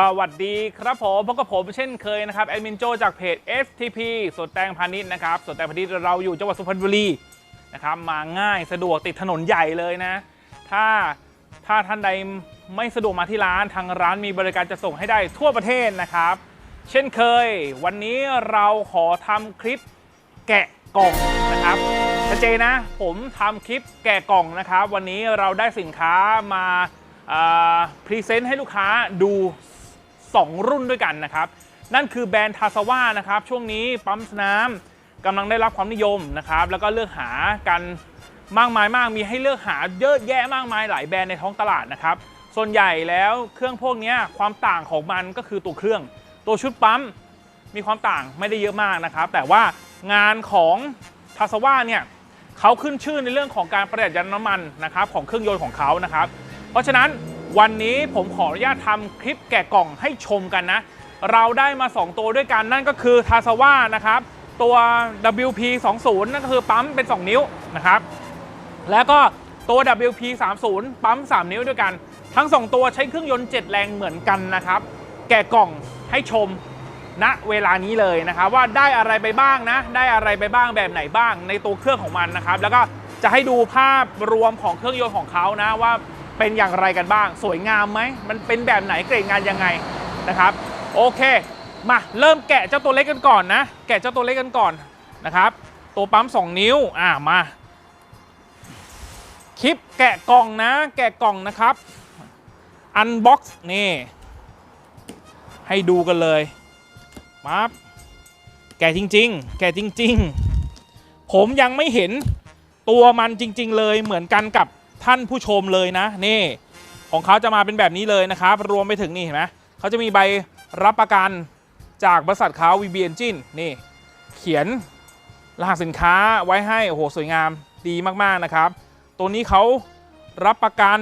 สวัสดีครับผมพบกับผมเช่นเคยนะครับแอดมินโจจากเพจ STP สวนแตงพาณิชย์นะครับสวนแตงพาณิชย์เราอยู่จังหวัดสุพรรณบุรีนะครับมาง่ายสะดวกติดถนนใหญ่เลยนะ ถ้าถ้าท่านใดไม่สะดวกมาที่ร้านทางร้านมีบริการจะส่งให้ได้ทั่วประเทศนะครับ เช่นเคย วันนี้เราขอทำคลิปแกะกล่องนะครับชัดเจนนะ ผมทำคลิปแกะกล่องนะครับ วันนี้เราได้สินค้ามาพรีเซนต์ให้ลูกค้าดู 2 รุ่นด้วยกันนะครับ นั่นคือแบรนด์ทาซาว่านะครับ ช่วงนี้ปั๊มน้ำกำลังได้รับความนิยมนะครับ แล้วก็เลือกหากันมากมายมากมีให้เลือกหาเยอะแยะมากมายหลายแบรนด์ในท้องตลาดนะครับ ส่วนใหญ่แล้วเครื่องพวกนี้ความต่างของมันก็คือตัวเครื่อง ตัวชุดปั๊มมีความต่างไม่ได้เยอะมากนะครับ แต่ว่างานของทาสว่าเนี่ยเขาขึ้นชื่อในเรื่องของการประหยัดยันน้ำมันนะครับของเครื่องยนต์ของเขานะครับ เพราะฉะนั้น วันนี้ผมขออนุญาตทำคลิปแกะกล่องให้ชมกันนะ เราได้มา 2 ตัวด้วยกันนั่นก็คือทาสว่านะครับ ตัว WP 2 0นั่นก็คือปั๊มเป็น 2 นิ้วนะครับ แล้วก็ตัว WP 3 0ปั๊ม 3 นิ้วด้วยกัน ทั้ง 2 ตัวใช้เครื่องยนต์ 7 แรงเหมือนกันนะครับ แกะกล่องให้ชมณเวลานี้เลยนะครับว่าได้อะไรไปบ้างนะ ได้อะไรไปบ้างแบบไหนบ้างในตัวเครื่องของมันนะครับ แล้วก็จะให้ดูภาพรวมของเครื่องยนต์ของเขานะว่า เป็นอย่างไรกันบ้าง สวยงามไหม มันเป็นแบบไหนเกรดงานยังไงนะครับ โอเค มาเริ่มแกะเจ้าตัวเล็กกันก่อนนะ แกะเจ้าตัวเล็กกันก่อนนะครับ ตัวปั๊ม 2 นิ้ว อ่ามา คลิปแกะกล่องนะ แกะกล่องนะครับ อันบ็อกซ์นี่ ให้ดูกันเลยมาแกะจริง ๆ แกะจริง ๆ ผมยังไม่เห็นตัวมันจริง ๆ เลยเหมือนกันกับ ท่านผู้ชมเลยนะนี่ ของเขาจะมาเป็นแบบนี้เลยนะครับ รวมไปถึงนี่เห็นไหมเขาจะมีใบรับประกันจากบริษัทเขา VB Engine นี่ เขียนรหัสสินค้าไว้ให้โอ้โหสวยงามดีมากๆนะครับ ตัวนี้เขารับประกัน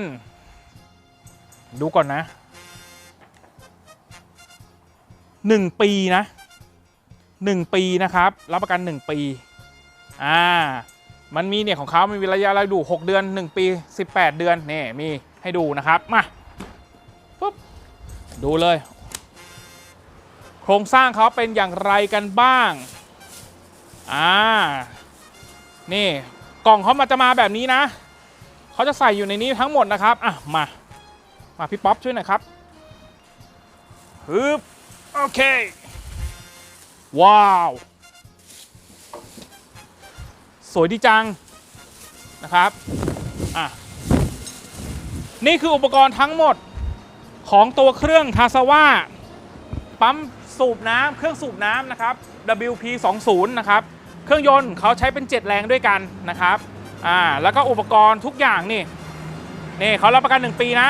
ดูก่อนนะ 1 ปีนะ 1 ปีนะครับ รับประกัน 1 ปีอ่า มันมีเนี่ยของเขามีระยะเราดู 6 เดือน 1 ปี 18 เดือนนี่มีให้ดูนะครับ มาปุ๊บดูเลย โครงสร้างเขาเป็นอย่างไรกันบ้าง อ่า นี่กล่องเขามาจะมาแบบนี้นะ เขาจะใส่อยู่ในนี้ทั้งหมดนะครับ อะ มา มาพี่ป๊อปช่วยหน่อยครับฮึบโอเค ว้าว สวยดีจังนะครับอะนี่คืออุปกรณ์ทั้งหมดของตัวเครื่องทาซาว่าปั๊มสูบน้ำเครื่องสูบน้ำนะครับ WP 2 0นะครับ เครื่องยนต์เขาใช้เป็น 7 แรงด้วยกันนะครับอ่าแล้วก็อุปกรณ์ทุกอย่างนี่นี่เขารับประกัน 1 ปีนะ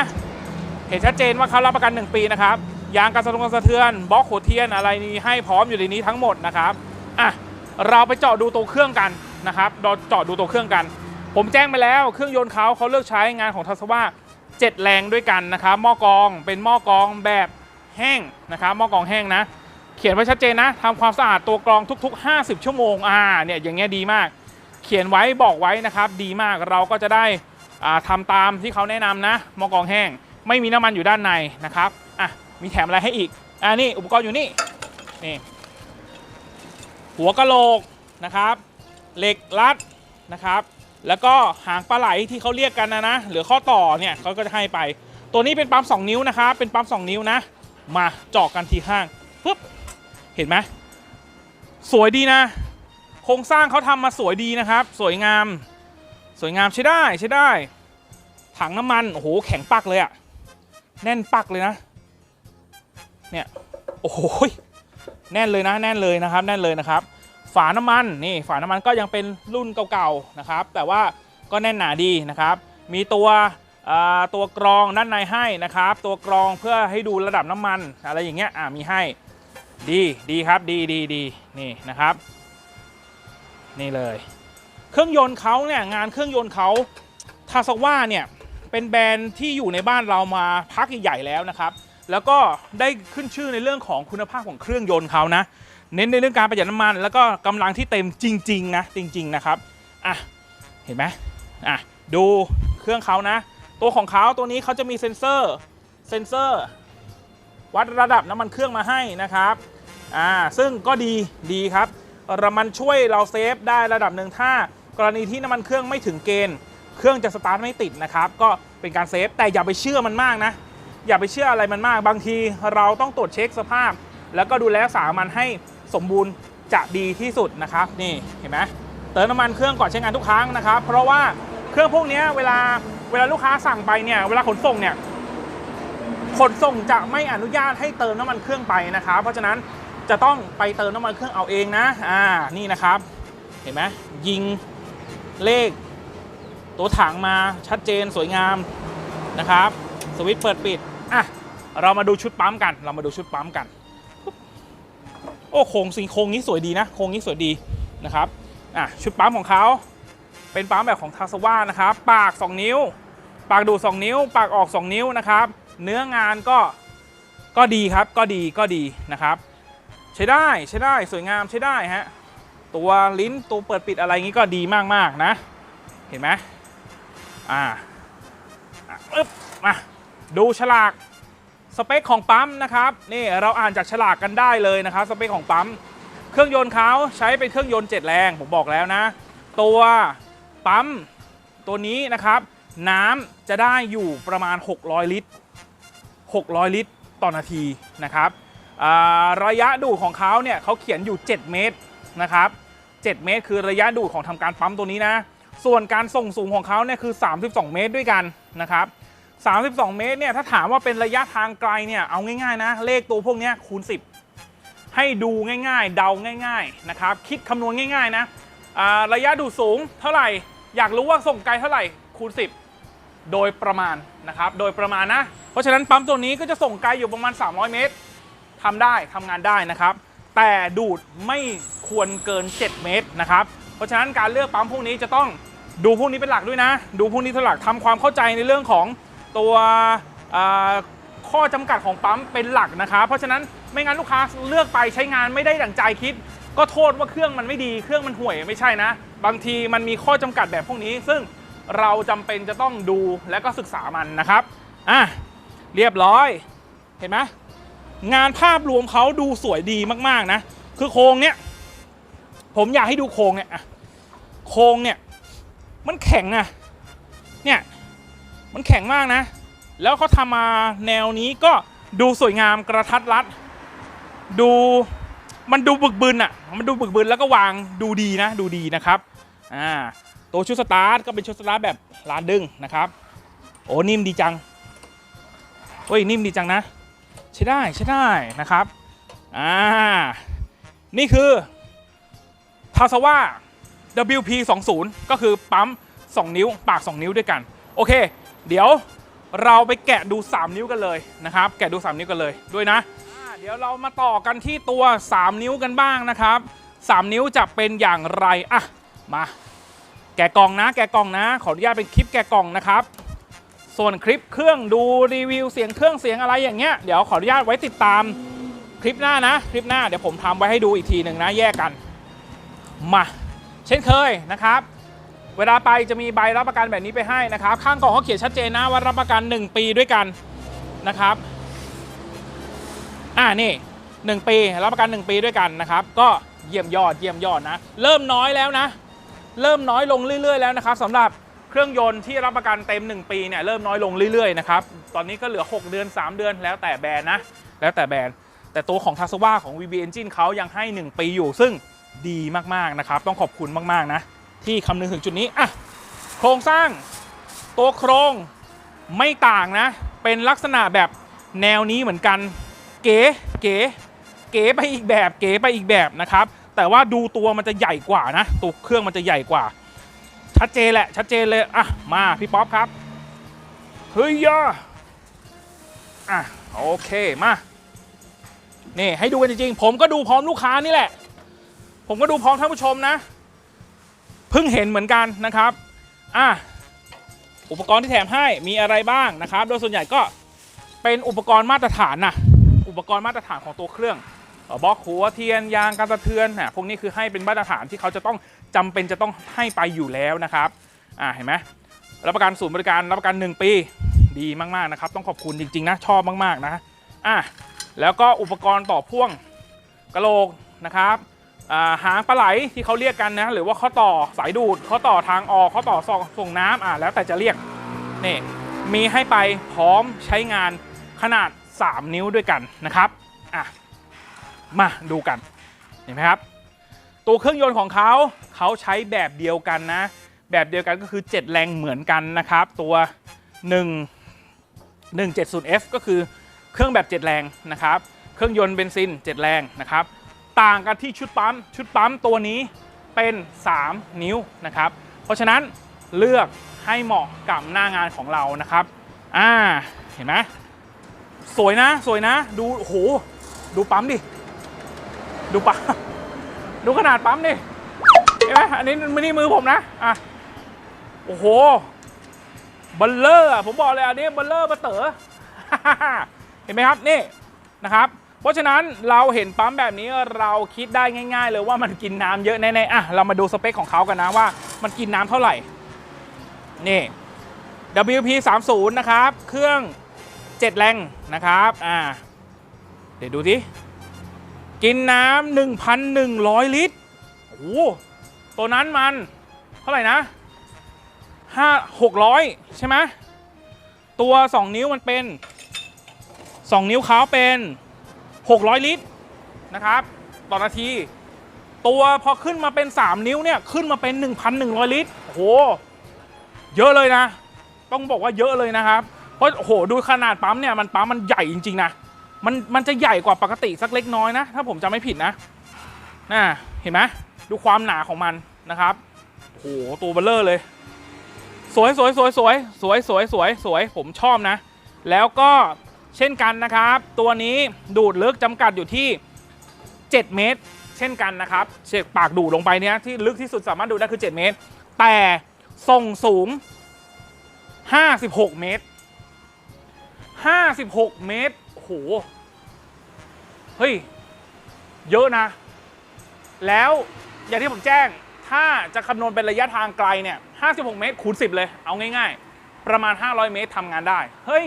เห็นชัดเจนว่าเขารับประกัน 1 ปีนะครับยางกันสะท้อนสะเทือนบล็อกหัวเทียนอะไรนี้ให้พร้อมอยู่ในนี้ทั้งหมดนะครับอะเราไปเจาะดูตัวเครื่องกัน นะครับเราเจาะดูตัวเครื่องกัน ผมแจ้งไปแล้วเครื่องยนต์เขาเขาเลือกใช้งานของทัศว่า7แรงด้วยกันนะครับหม้อกองเป็นหม้อกองแบบแห้งนะครับหม้อกองแห้งนะ เขียนไว้ชัดเจนนะทำความสะอาดตัวกรองทุก ๆ 50 ชั่วโมงอ่าเนี่ยอย่างเงี้ยดีมาก เขียนไว้บอกไว้นะครับ ดีมากเราก็จะได้อ่าทำตามที่เขาแนะนำนะหม้อกองแห้ง ไม่มีน้ำมันอยู่ด้านในนะครับอะมีแถมอะไรให้อีกอ่านี่อุปกรณ์อยู่นี่นี่หัวกะโหลกนะครับ เหล็กรัดนะครับ แล้วก็หางปลาไหลที่เขาเรียกกันนะนะหรือข้อต่อเนี่ยเขาก็จะให้ไป ตัวนี้เป็นปั๊ม2 นิ้วนะครับเป็นปั๊ม2 นิ้วนะ มาเจาะกันทีข้างปึ๊บเห็นไหมสวยดีนะ โครงสร้างเขาทำมาสวยดีนะครับ สวยงาม สวยงามใช้ได้ใช้ได้ ถังน้ำมันโอ้โหแข็งปักเลยอะแน่นปักเลยนะ เนี่ยโอ้โหแน่นเลยนะ แน่นเลยนะครับ แน่นเลยนะครับ ฝาน้ำมันนี่ฝาน้ำมันก็ยังเป็นรุ่นเก่าๆนะครับ แต่ว่าก็แน่นหนาดีนะครับ มีตัวตัวกรองด้านในให้นะครับ ตัวกรองเพื่อให้ดูระดับน้ำมันอะไรอย่างเงี้ยอ่ามีให้ดีดีครับดีดีดีนี่นะครับ นี่เลย เครื่องยนต์เขาเนี่ยงานเครื่องยนต์เขาทาสว่าเนี่ยเป็นแบรนด์ที่อยู่ในบ้านเรามาพักใหญ่ๆแล้วนะครับ แล้วก็ได้ขึ้นชื่อในเรื่องของคุณภาพของเครื่องยนต์เขานะ เน้นในเรื่องการประหยัดน้ำมัน แล้วก็กำลังที่เต็มจริง ๆ นะ จริง ๆ นะครับอะเห็นไหมอะดูเครื่องเขานะ ตัวของเขาตัวนี้เขาจะมีเซ็นเซอร์เซ็นเซอร์วัดระดับน้ำมันเครื่องมาให้นะครับอ่าซึ่งก็ดีดีครับระมันช่วยเราเซฟได้ระดับหนึ่งถ้ากรณีที่น้ำมันเครื่องไม่ถึงเกณฑ์ เครื่องจะสตาร์ทไม่ติดนะครับ ก็เป็นการเซฟแต่อย่าไปเชื่อมันมากนะ อย่าไปเชื่ออะไรมันมาก บางทีเราต้องตรวจเช็คสภาพ แล้วก็ดูแลรักษามันให้ สมบูรณ์จะดีที่สุดนะครับนี่เห็นไหมเติมน้ำมันเครื่องก่อนใช้งานทุกครั้งนะครับ เพราะว่าเครื่องพวกนี้เวลาเวลาลูกค้าสั่งไปเนี่ยเวลาขนส่งเนี่ยขนส่งจะไม่อนุญาตให้เติมน้ำมันเครื่องไปนะครับ เพราะฉะนั้นจะต้องไปเติมน้ำมันเครื่องเอาเองนะอ่านี่นะครับ เห็นไหมยิงเลข ตัวถังมาชัดเจนสวยงามนะครับ สวิตช์เปิดปิดอะเรามาดูชุดปั๊มกัน เรามาดูชุดปั๊มกัน โอ้โครงสีโครงนี้สวยดีนะโครงนี้สวยดีนะครับอะชุดปั๊มของเขาเป็นปั๊มแบบของทาสว่านะครับ ปาก 2 นิ้ว ปากดูด2นิ้ว ปากออก 2 นิ้วนะครับ เนื้องานก็ก็ดีครับก็ดีก็ดีนะครับ ใช้ได้ใช้ได้สวยงามใช้ได้ฮะตัวลิ้นตัวเปิดปิดอะไรงี้ก็ดีมากๆนะ เห็นไหมอ่าอะอึ๊บมาดูฉลาก สเปคของปั๊มนะครับนี่เราอ่านจากฉลากกันได้เลยนะครับสเปคของปั๊มเครื่องยนต์เขาใช้เป็นเครื่องยนต์ 7 แรงผมบอกแล้วนะ ตัวปั๊มตัวนี้นะครับ น้ำจะได้อยู่ประมาณ 600 ลิตร 600 ลิตรต่อนาทีนะครับระยะดูดของเขาเนี่ยเขาเขียนอยู่ 7 เมตรนะครับ 7 เมตร คือระยะดูดของทำการปั๊มตัวนี้นะ ส่วนการส่งสูงของเขาเนี่ยคือ 32 เมตรด้วยกันนะครับ 32 เมตรเนี่ยถ้าถามว่าเป็นระยะทางไกลเนี่ยเอาง่ายๆนะ เลขตัวพวกนี้คูณ 10 ให้ดูง่ายๆ เดาง่ายๆนะครับคิดคำนวณง่ายๆนะระยะดูดสูงเท่าไหร่ อยากรู้ว่าส่งไกลเท่าไหร่คูณ 10 โดยประมาณนะครับโดยประมาณนะ เพราะฉะนั้นปั๊มตัวนี้ก็จะส่งไกลอยู่ประมาณ 300 เมตรทำได้ทำงานได้นะครับ แต่ดูดไม่ควรเกิน 7 เมตรนะครับเพราะฉะนั้นการเลือกปั๊มพวกนี้จะต้องดูพวกนี้เป็นหลักด้วยนะ ดูพวกนี้เป็นหลักทำความเข้าใจในเรื่องของ ตัวข้อจำกัดของปั๊มเป็นหลักนะครับเพราะฉะนั้นไม่งั้นลูกค้าเลือกไปใช้งานไม่ได้ดั่งใจคิด ก็โทษว่าเครื่องมันไม่ดีเครื่องมันห่วยไม่ใช่นะ บางทีมันมีข้อจำกัดแบบพวกนี้ ซึ่งเราจำเป็นจะต้องดูและก็ศึกษามันนะครับอะเรียบร้อยเห็นไหมงานภาพรวมเขาดูสวยดีมากๆนะ คือโครงเนี้ยผมอยากให้ดูโครงเนี่ยอะโครงเนี่ยมันแข็งอะเนี่ย มันแข็งมากนะ แล้วเขาทำมาแนวนี้ก็ดูสวยงามกระทัดรัด ดูมันดูบึกบึนอะมันดูบึกบึนแล้วก็วางดูดีนะ ดูดีนะครับ อ่า ตัวชุดสตาร์ทก็เป็นชุดสตาร์ทแบบลานดึงนะครับ โอ้นิ่มดีจังเฮ้ยนิ่มดีจังนะ ใช้ได้ใช้ได้นะครับ อ่า นี่คือทาสว่า WP 2 0ก็คือปั๊ม 2 นิ้ว ปาก 2 นิ้วด้วยกัน โอเค เดี๋ยวเราไปแกะดู 3 นิ้วกันเลยนะครับ แกะดู 3 นิ้วกันเลยด้วยนะเดี๋ยวเรามาต่อกันที่ตัว 3 นิ้วกันบ้างนะครับ 3 นิ้วจะเป็นอย่างไรอะมา แกะกล่องนะ แกะกล่องนะ ขออนุญาตเป็นคลิปแกะกล่องนะครับ ส่วนคลิปเครื่องดูรีวิวเสียงเครื่องเสียงอะไรอย่างเงี้ยเดี๋ยวขออนุญาตไว้ติดตามคลิปหน้านะคลิปหน้าเดี๋ยวผมทำไว้ให้ดูอีกทีหนึ่งนะแยกกันมา เช่นเคยนะครับ เวลาไปจะมีใบรับประกันแบบนี้ไปให้นะครับ ข้างกล่องเขาเขียนชัดเจนนะว่ารับประกัน 1 ปีด้วยกันนะครับอ่านี่ 1 ปีรับประกัน 1 ปีด้วยกันนะครับ ก็เยี่ยมยอดเยี่ยมยอดนะ เริ่มน้อยแล้วนะ เริ่มน้อยลงเรื่อย ๆ แล้วนะครับสำหรับเครื่องยนต์ที่รับประกันเต็ม 1 ปีเนี่ยเริ่มน้อยลงเรื่อยๆนะครับตอนนี้ก็เหลือ 6 เดือน 3 เดือนแล้วแต่แบรนด์นะ แล้วแต่แบรนด์แต่ตัวของ t a s w a ของ VB Engine เขายังให้ 1 ปีอยู่ซึ่งดีมากๆนะครับ ต้องขอบคุณมาก ๆ นะ ที่คำนึงถึงจุดนี้อะโครงสร้างตัวโครงไม่ต่างนะ เป็นลักษณะแบบแนวนี้เหมือนกัน เก๋เก๋เก๋ไปอีกแบบเก๋ไปอีกแบบนะครับ แต่ว่าดูตัวมันจะใหญ่กว่านะตัวเครื่องมันจะใหญ่กว่า ชัดเจนแหละ ชัดเจนเลยอะมาพี่ป๊อปครับเฮ้ยยอะโอเคมานี่ให้ดูกันจริงๆผมก็ดูพร้อมลูกค้านี่แหละ ผมก็ดูพร้อมท่านผู้ชมนะ พิ่งเห็นเหมือนกันนะครับอะอุปกรณ์ที่แถมให้มีอะไรบ้างนะครับ โดยส่วนใหญ่ก็เป็นอุปกรณ์มาตรฐานนะอุปกรณ์มาตรฐานของตัวเครื่องบล็อกหัวเทียนยางการสะเทือนนะพวกนี้คือให้เป็นมาตรฐานที่เขาจะต้องจำเป็นจะต้องให้ไปอยู่แล้วนะครับอ่าเห็นไหมรับประกันศูนย์บริการรับประกัน 1 ปีดีมากๆนะครับ ต้องขอบคุณจริงๆนะชอบมากๆนะอะแล้วก็อุปกรณ์ต่อพ่วงกระโหลกนะครับ หางปลาไหลที่เขาเรียกกันนะ หรือว่าข้อต่อสายดูดข้อต่อทางออกข้อต่อส่งส่งน้ำอ่าแล้วแต่จะเรียกนี่มีให้ไปพร้อมใช้งานขนาด 3 นิ้วด้วยกันนะครับอะมาดูกันเห็นไหมครับ ตัวเครื่องยนต์ของเขาเขาใช้แบบเดียวกันนะ แบบเดียวกันก็คือ 7 แรงเหมือนกันนะครับ ตัว 1 170F ก็คือเครื่องแบบ 7 แรงนะครับ เครื่องยนต์เบนซิน 7 แรงนะครับ ต่างกันที่ชุดปั๊ม ชุดปั๊มตัวนี้เป็น 3 นิ้วนะครับ เพราะฉะนั้นเลือกให้เหมาะกับหน้างานของเรานะครับ อ่า เห็นไหมสวยนะสวยนะ ดูโอ้โหดูปั๊มดิ ดูปั๊ม ดูขนาดปั๊มดิ เห็นไหมอันนี้ไม่นี่มือผมนะ อะ โอ้โหบัลเลอร์ผมบอกเลยอันนี้บัลเลอร์มาเต๋อเห็นไหมครับ นี่นะครับ เพราะฉะนั้นเราเห็นปั๊มแบบนี้เราคิดได้ง่าย ๆ เลยว่ามันกินน้ำเยอะแน่ๆอะเรามาดูสเปคของเขากันนะว่า มันกินน้ำเท่าไหร่นี่ WP 3 0นะครับ เครื่อง 7 แรงนะครับอ่าเดี๋ยวดูสิกินน้ำ1,100 ลิตรโอ้โหตัวนั้นมันเท่าไหร่นะห้าหกร้อยใช่ไหมตัว 2 นิ้วมันเป็น 2 นิ้วเขาเป็น 600 ลิตรนะครับต่อนาที ตัวพอขึ้นมาเป็น 3 นิ้วเนี่ยขึ้นมาเป็น 1,100 ลิตรโอ้โหเยอะเลยนะ ต้องบอกว่าเยอะเลยนะครับ เพราะโอ้โหดูขนาดปั๊มเนี่ยมันปั๊มมันใหญ่จริง ๆ นะ มันมันจะใหญ่กว่าปกติสักเล็กน้อยนะ ถ้าผมจำไม่ผิดนะน่าเห็นไหมดูความหนาของมันนะครับโอ้โหตัวเบลเลอร์เลยสวยสวยสวยสวยสวยสวยสวยสวยผมชอบนะ แล้วก็ เช่นกันนะครับ ตัวนี้ดูดลึกจำกัดอยู่ที่ 7 เมตร เช่นกันนะครับเช็คปากดูดลงไปเนี้ยที่ลึกที่สุดสามารถดูได้คือ 7 เมตร แต่ส่งสูง 56 เมตร 56 เมตรโอ้โหเฮ้ย เยอะนะ แล้วอย่างที่ผมแจ้งถ้าจะคำนวณเป็นระยะทางไกลเนี่ย 56 เมตรคูณ 10 เลย เอาง่ายๆ ประมาณ 500 เมตรทำงานได้ เฮ้ย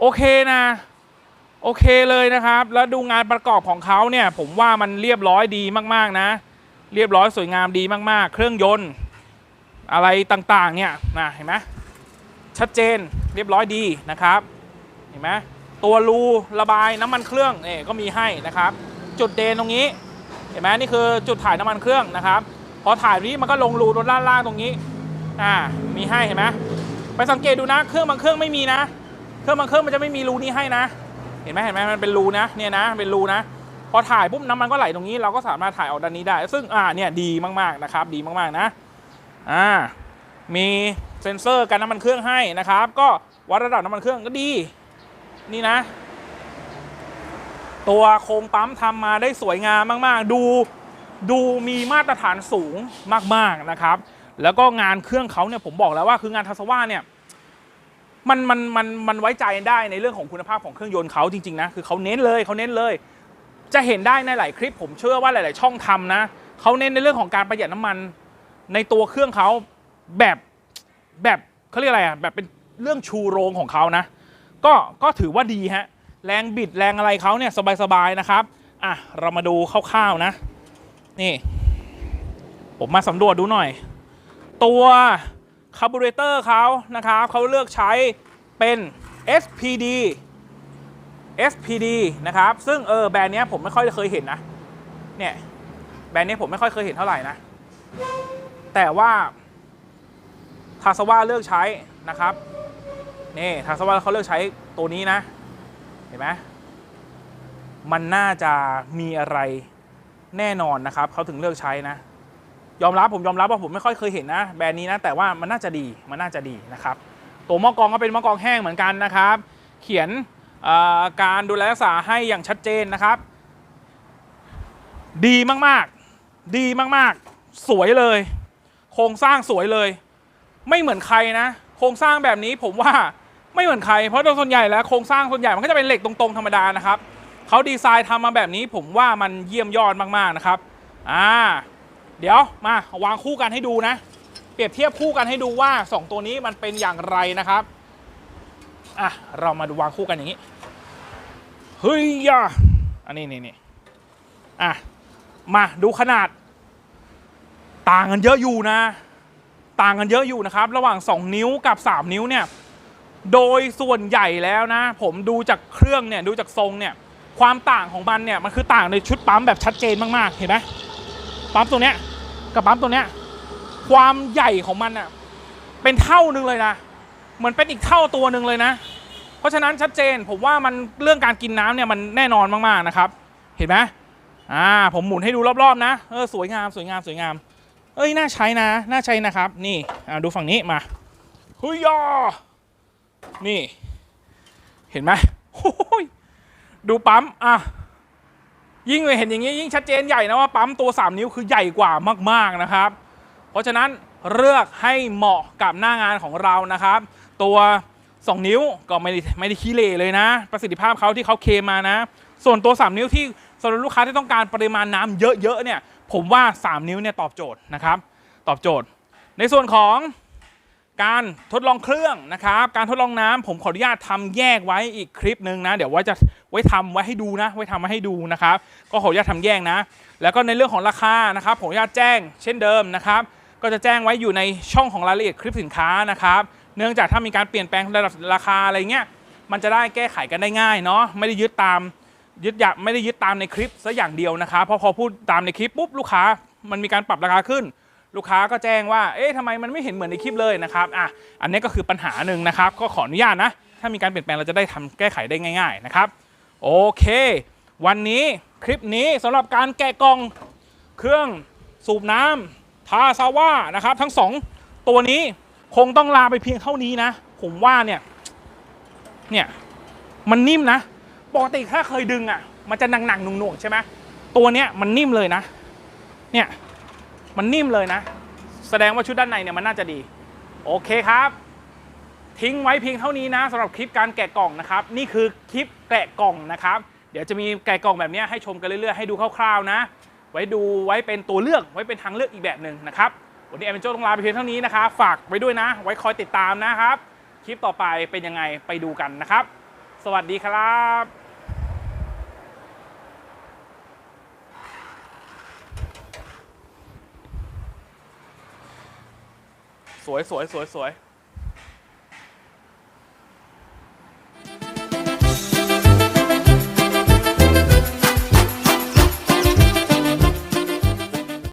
โอเคนะ โอเคเลยนะครับ แล้วดูงานประกอบของเขาเนี่ยผมว่ามันเรียบร้อยดีมากๆนะ เรียบร้อยสวยงามดีมากๆ เครื่องยนต์ อะไรต่างๆเนี่ยนะเห็นไหมชัดเจนเรียบร้อยดีนะครับ เห็นไหมตัวรูระบายน้ำมันเครื่องเนี่ยก็มีให้นะครับ จุดเด่นตรงนี้ เห็นไหมนี่คือจุดถ่ายน้ำมันเครื่องนะครับ พอถ่ายนี้มันก็ลงรูตรงด้านล่างตรงนี้อ่ามีให้เห็นไหมไปสังเกตดูนะ เครื่องบางเครื่องไม่มีนะ เครื่องบางเครื่องมันจะไม่มีรูนี้ให้นะ เห็นไหมเห็นไหมมันเป็นรูนะเนี่ยนะเป็นรูนะ พอถ่ายปุ๊บน้ำมันก็ไหลตรงนี้เราก็สามารถถ่ายออกด้านนี้ได้ ซึ่งอ่าเนี่ยดีมากๆนะครับดีมากๆนะอ่ามีเซ็นเซอร์กันน้ำมันเครื่องให้นะครับ ก็วัดระดับน้ำมันเครื่องก็ดี นี่นะ ตัวโครงปั๊มทำมาได้สวยงามมาก ๆ ดูดูมีมาตรฐานสูงมาก ๆ นะครับ แล้วก็งานเครื่องเขาเนี่ยผมบอกแล้วว่าคืองานทัสวาเนี่ย มันมันมันมันไว้ใจได้ในเรื่องของคุณภาพของเครื่องยนต์เขาจริงๆนะคือเขาเน้นเลยเขาเน้นเลย จะเห็นได้ในหลายคลิป ผมเชื่อว่าหลาย ๆ ช่องทำนะเขาเน้นในเรื่องของการประหยัดน้ำมันในตัวเครื่องเขาแบบแบบเขาเรียกอะไรอะแบบเป็นเรื่องชูโรงของเขานะ ก็ก็ถือว่าดีฮะแรงบิดแรงอะไรเขาเนี่ยสบายๆนะครับอะเรามาดูคร่าวๆนะ นี่ ผมมาสำรวจดูหน่อย ตัว คาร์บูเรเตอร์เขานะครับเขาเลือกใช้เป็น SPD SPD นะครับ ซึ่งเออแบรนด์เนี้ยผมไม่ค่อยเคยเห็นนะ เนี่ย แบรนด์เนี้ยผมไม่ค่อยเคยเห็นเท่าไหร่นะ แต่ว่าทาสวาเลือกใช้นะครับ นี่ทาสวรรค์เขาเลือกใช้ตัวนี้นะ เห็นไหมมันน่าจะมีอะไรแน่นอนนะครับ เขาถึงเลือกใช้นะ ยอมรับผมยอมรับว่าผมไม่ค่อยเคยเห็นนะ แบรนด์นี้นะแต่ว่ามันน่าจะดีมันน่าจะดีนะครับตัวหม้อกรองก็เป็นหม้อกรองแห้งเหมือนกันนะครับ เขียนการดูแลรักษาให้อย่างชัดเจนนะครับ ดีมากๆ ดีมากๆ สวยเลย โครงสร้างสวยเลย ไม่เหมือนใครนะ โครงสร้างแบบนี้ผมว่าไม่เหมือนใคร เพราะโดยส่วนใหญ่แล้วโครงสร้างส่วนใหญ่มันก็จะเป็นเหล็กตรงๆธรรมดานะครับเขาดีไซน์ทำมาแบบนี้ผมว่ามันเยี่ยมยอดมากๆนะครับ อ่า เดี๋ยวมาวางคู่กันให้ดูนะ เปรียบเทียบคู่กันให้ดูว่า 2 ตัวนี้มันเป็นอย่างไรนะครับอะเรามาดูวางคู่กันอย่างนี้เฮ้ยยะอันนี้นี่นี่อะมาดูขนาด ต่างกันเยอะอยู่นะ ต่างกันเยอะอยู่นะครับ ระหว่าง 2 นิ้วกับ 3 นิ้วเนี่ยโดยส่วนใหญ่แล้วนะ ผมดูจากเครื่องเนี่ยดูจากทรงเนี่ยความต่างของมันเนี่ยมันคือต่างในชุดปั๊มแบบชัดเจนมากๆเห็นไหม ปั๊มตัวเนี้ยกับปั๊มตัวเนี้ยความใหญ่ของมันอะเป็นเท่านึงเลยนะเหมือนเป็นอีกเท่าตัวหนึ่งเลยนะ เพราะฉะนั้นชัดเจนผมว่ามันเรื่องการกินน้ำเนี่ยมันแน่นอนมากๆนะครับ เห็นไหมอ่าผมหมุนให้ดูรอบๆนะเออสวยงามสวยงามสวยงาม เอ้ยน่าใช้นะน่าใช้นะครับ นี่อ่าดูฝั่งนี้มาเฮ้ยยอนี่ เห็นไหมโอ้ดูปั๊มอะ ยิ่งเห็นอย่างนี้ยิ่งชัดเจนใหญ่นะว่าปั๊มตัว 3 นิ้วคือใหญ่กว่ามากๆนะครับ เพราะฉะนั้นเลือกให้เหมาะกับหน้างานของเรานะครับ ตัว 2 นิ้วก็ไม่ได้ไม่ได้ขี้เหร่เลยนะ ประสิทธิภาพเขาที่เขาเคมานะ ส่วนตัว 3 นิ้วที่สำหรับลูกค้าที่ต้องการปริมาณน้ำเยอะๆเนี่ยผมว่า 3 นิ้วเนี่ยตอบโจทย์นะครับ ตอบโจทย์ ในส่วนของ การทดลองเครื่องนะครับ การทดลองน้ำผมขออนุญาตทำแยกไว้อีกคลิปหนึ่งนะ เดี๋ยวไว้จะไว้ทำไว้ให้ดูนะ ไว้ทำมาให้ดูนะครับ ก็ขออนุญาตทำแยกนะ แล้วก็ในเรื่องของราคานะครับผมขออนุญาตแจ้งเช่นเดิมนะครับ ก็จะแจ้งไว้อยู่ในช่องของรายละเอียดคลิปสินค้านะครับ เนื่องจากถ้ามีการเปลี่ยนแปลงระดับราคาอะไรเงี้ย มันจะได้แก้ไขกันได้ง่ายเนาะ ไม่ได้ยึดตามยึดอยางไม่ได้ยึดตามในคลิปซะอย่างเดียวนะครับพราะพอพูดตามในคลิปปุ๊บลูกค้า มันมีการปรับราคาขึ้น ลูกค้าก็แจ้งว่า เอ๊ะทำไมมันไม่เห็นเหมือนในคลิปเลยนะครับ อะ อันนี้ก็คือปัญหาหนึ่งนะครับ ก็ขออนุญาตนะ ถ้ามีการเปลี่ยนแปลงเราจะได้ทำแก้ไขได้ง่าย ๆ นะครับ โอเค วันนี้คลิปนี้สำหรับการแกะกล่องเครื่องสูบน้ำทาซาว่านะครับ ทั้งสองตัวนี้คงต้องลาไปเพียงเท่านี้นะ ผมว่าเนี่ย เนี่ย มันนิ่มนะ ปกติถ้าเคยดึงอะ มันจะหนักๆหน่วงๆใช่ไหมตัวเนี้ยมันนิ่มเลยนะ เนี่ย มันนิ่มเลยนะ แสดงว่าชุดด้านในเนี่ยมันน่าจะดี โอเคครับ ทิ้งไว้เพียงเท่านี้นะสำหรับคลิปการแกะกล่องนะครับ นี่คือคลิปแกะกล่องนะครับ เดี๋ยวจะมีแกะกล่องแบบนี้ให้ชมกันเรื่อยๆ ให้ดูคร่าวๆนะ ไว้ดูไว้เป็นตัวเลือกไว้เป็นทางเลือกอีกแบบหนึ่งนะครับ วันนี้แอมเบนโจต้องลาไปเพียงเท่านี้นะครับ ฝากไว้ด้วยนะ ไว้คอยติดตามนะครับ คลิปต่อไปเป็นยังไงไปดูกันนะครับ สวัสดีครับ สวยสวยสวยสวย